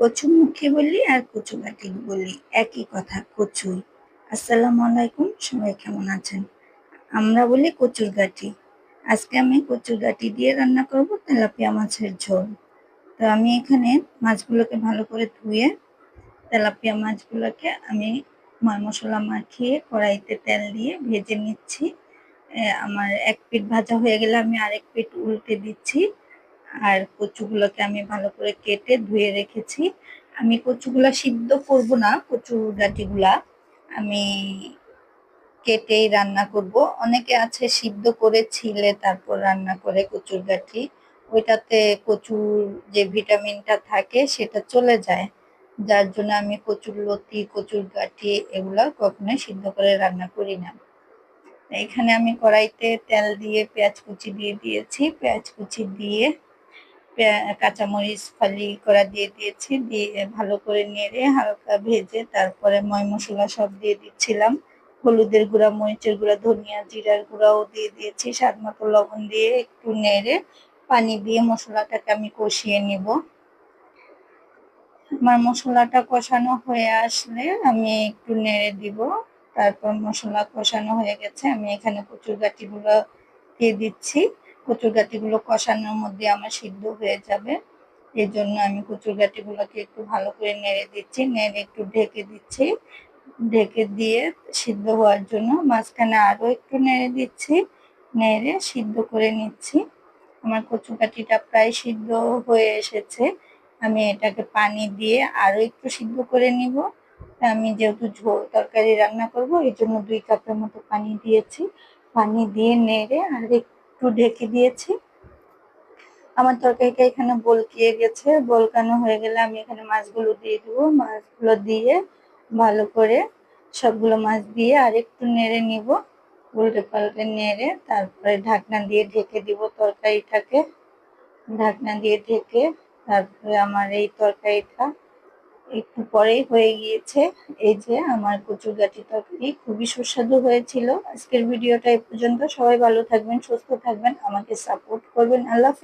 কচুমুখী বলি আর কচুকাটি বলি। একই কথা, কচুই। আসসালামু আলাইকুম, সবাই কেমন আছেন? আমরা বলি কচুর গাঠি। আজকে আমি কচুর গাঠি দিয়ে রান্না করব তেলাপিয়া মাছের ঝোল। তো আমি এখানে মাছগুলোকে ভালো করে ধুয়ে তেলাপিয়া মাছগুলোকে আমি ময় মশলা মাখিয়ে কড়াইতে তেল দিয়ে ভেজে নিচ্ছি। আমার এক পিঠ ভাজা হয়ে গেলে আমি আরেক পিঠ উল্টে দিচ্ছি। আর কচুগুলোকে আমি ভালো করে কেটে ধুয়ে রেখেছি। আমি কচুগুলা সিদ্ধ করব না, কচু ডাটিগুলা আমি কেটেই রান্না করব। অনেকে আছে সিদ্ধ করে ছিলে তারপর রান্না করে কচুর গাঠি ওইটাতে কচুর যে ভিটামিনটা থাকে সেটা চলে যায়। যার জন্য আমি কচুর লতি, কচুর গাঠি এগুলা কখনোই সিদ্ধ করে রান্না করি না। এখানে আমি কড়াইতে তেল দিয়ে পেঁয়াজ কুচি দিয়ে দিয়েছি। পেঁয়াজ কুচি দিয়ে কাঁচামরিচ, ফালি করা দিয়ে দিয়েছি, দিয়ে ভালো করে নেড়ে হালকা ভেজে তারপরে ময় মশলা সব দিয়ে দিচ্ছিলাম। হলুদের গুঁড়া, মরিচের গুঁড়া, ধনিয়া জিরার গুঁড়াও দিয়ে দিয়েছি। স্বাদ মতো লবণ দিয়ে একটু নেড়ে পানি দিয়ে মশলাটাকে আমি কষিয়ে নিব। আমার মশলাটা কষানো হয়ে আসলে আমি একটু নেড়ে দিব। তারপর মশলা কষানো হয়ে গেছে, আমি এখানে কচুর গাঠিগুলো দিয়ে দিচ্ছি। কচুর গাঠিগুলো কষানোর মধ্যে আমার সিদ্ধ হয়ে যাবে। এই জন্য আমি কচুর গাঠিগুলোকে একটু ভালো করে নেড়ে দিচ্ছি। নেড়ে একটু ঢেকে দিচ্ছি। ঢেকে দিয়ে সিদ্ধ হওয়ার জন্য মাঝখানে আরও একটু নেড়ে দিচ্ছি। নেড়ে সিদ্ধ করে নিচ্ছি। আমার কচু কাঠিটা প্রায় সিদ্ধ হয়ে এসেছে। আমি এটাকে পানি দিয়ে আরও একটু সিদ্ধ করে নিব। আমি যেহেতু ঝোল তরকারি রান্না করব এই জন্য দুই কাপের মতো পানি দিয়েছি। পানি দিয়ে নেড়ে আর একটু ঢেকে দিয়েছি। আমার তরকারিটা এখানে বলকিয়ে গেছে, বলকানো হয়ে গেলে আমি এখানে মাছগুলো দিয়ে দেবো। মাছগুলো দিয়ে ভালো করে সবগুলো মাছ দিয়ে আর একটু নেড়ে নিব। উল্টে পাল্টে নেড়ে তারপরে ঢাকনা দিয়ে ঢেকে দিব তরকারিটাকে। ঢাকনা দিয়ে ঢেকে তারপরে আমার এই তরকারিটা একটু পরেই হয়ে গিয়েছে। এই যে আমার কচুর গাঠি তরকারি খুবই সুস্বাদু হয়েছিল। আজকের ভিডিওটা এ পর্যন্ত। সবাই ভালো থাকবেন, সুস্থ থাকবেন। আমাকে সাপোর্ট করবেন। আল্লাহ